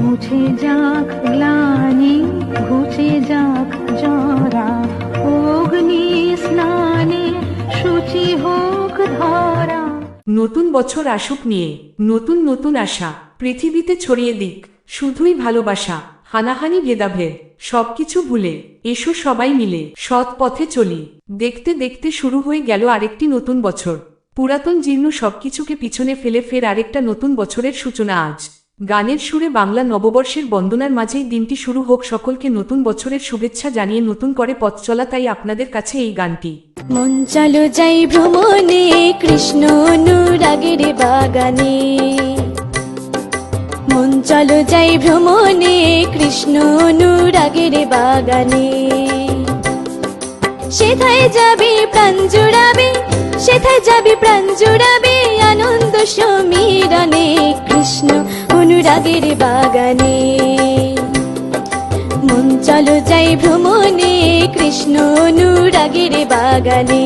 মুছে যাক গ্লানি যাক জরা। অগ্নি স্নানে হোক ধরা। নতুন বছর আসুক নিয়ে, নতুন নতুন আশা। পৃথিবীতে ছড়িয়ে দিক, শুধুই ভালোবাসা, হানাহানি ভেদাভেদ, সবকিছু ভুলে। এসো সবাই মিলে, সৎ পথে চলি। দেখতে দেখতে শুরু হয়ে গেল আরেকটি নতুন বছর। পুরাতন জীর্ণ সবকিছুকে পিছনে ফেলে ফের আরেকটা নতুন বছরের সূচনা আজ। গানের সুরে বাংলা নববর্ষের বন্দনার মাঝেই দিনটি শুরু হোক সকলকে নতুন বছরের শুভেচ্ছা জানিয়ে নতুন করে পথ চলা তাই আপনাদের কাছে এই গানটি। মন চলো যাই ভ্রমণে, কৃষ্ণ অনুরাগের বাগানে। মন চলো যাই ভ্রমণে, কৃষ্ণ অনুরাগের বাগানে। সেথায় যাবি প্রাণ জুড়াবে, সেথায় যাবি প্রাণ জুড়াবে, আনন্দ সমীরণে। অনুরাগের বাগানে। মন চলো যাই ভ্রমণে কৃষ্ণ অনুরাগের বাগানে।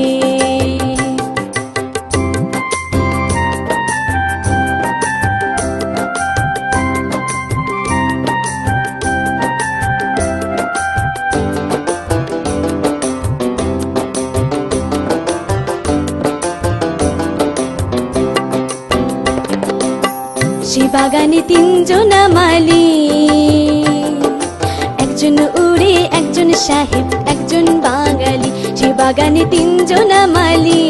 সে বাগানে তিনজন মালি একজন উড়ে, একজন সাহেব, একজন বাঙালি। সে বাগানে তিনজন মালি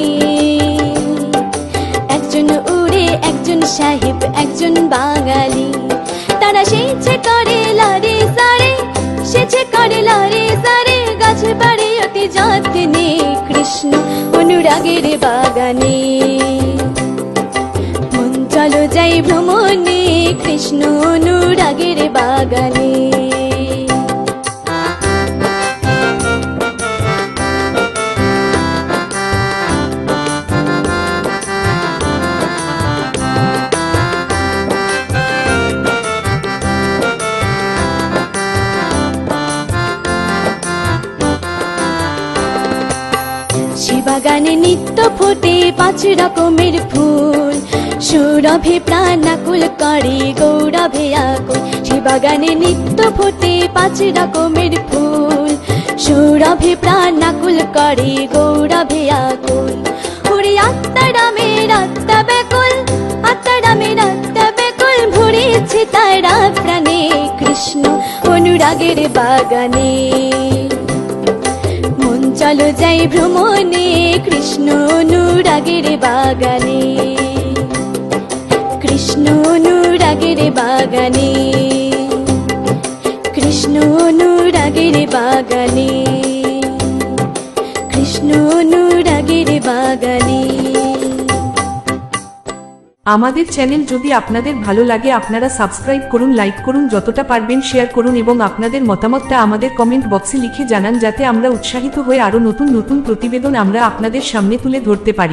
একজন উড়ে, একজন সাহেব, একজন বাঙালি। তারা সেছে করে লারে সারে সেছে করে লারে সারে। গাছ বাড়ি অতি যত্নে কৃষ্ণ অনুরাগের বাগানে। চলো যাই ভ্রমণে কৃষ্ণ অনুরাগের বাগানে। বাগানে নিত্য ফোটে পাঁচ রকমের ফুল। সৌরভে প্রাণাকুল করে গৌরভে আকুল। সে বাগানে নিত্য ফোটে পাঁচ রকমের ফুল। সৌরভে প্রাণাকুল করে গৌরভে আকুল। ওরে আত্মারামের আত্মা বেকুল আত্মারামের আত্মা বেকুল ভরেছে তারা প্রাণে কৃষ্ণ অনুরাগের বাগানে। মন চলো যাই ভ্রমণে, কৃষ্ণ অনুরাগের বাগানে। আমাদের চ্যানেল যদি আপনাদের ভালো লাগে আপনারা সাবস্ক্রাইব করুন লাইক করুন, যতটা পারবেন শেয়ার করুন এবং আপনাদের মতামতটা আমাদের কমেন্ট বক্সে লিখে জানান যাতে আমরা উৎসাহিত হয়ে আরও নতুন নতুন প্রতিবেদন আমরা আপনাদের সামনে তুলে ধরতে পারি।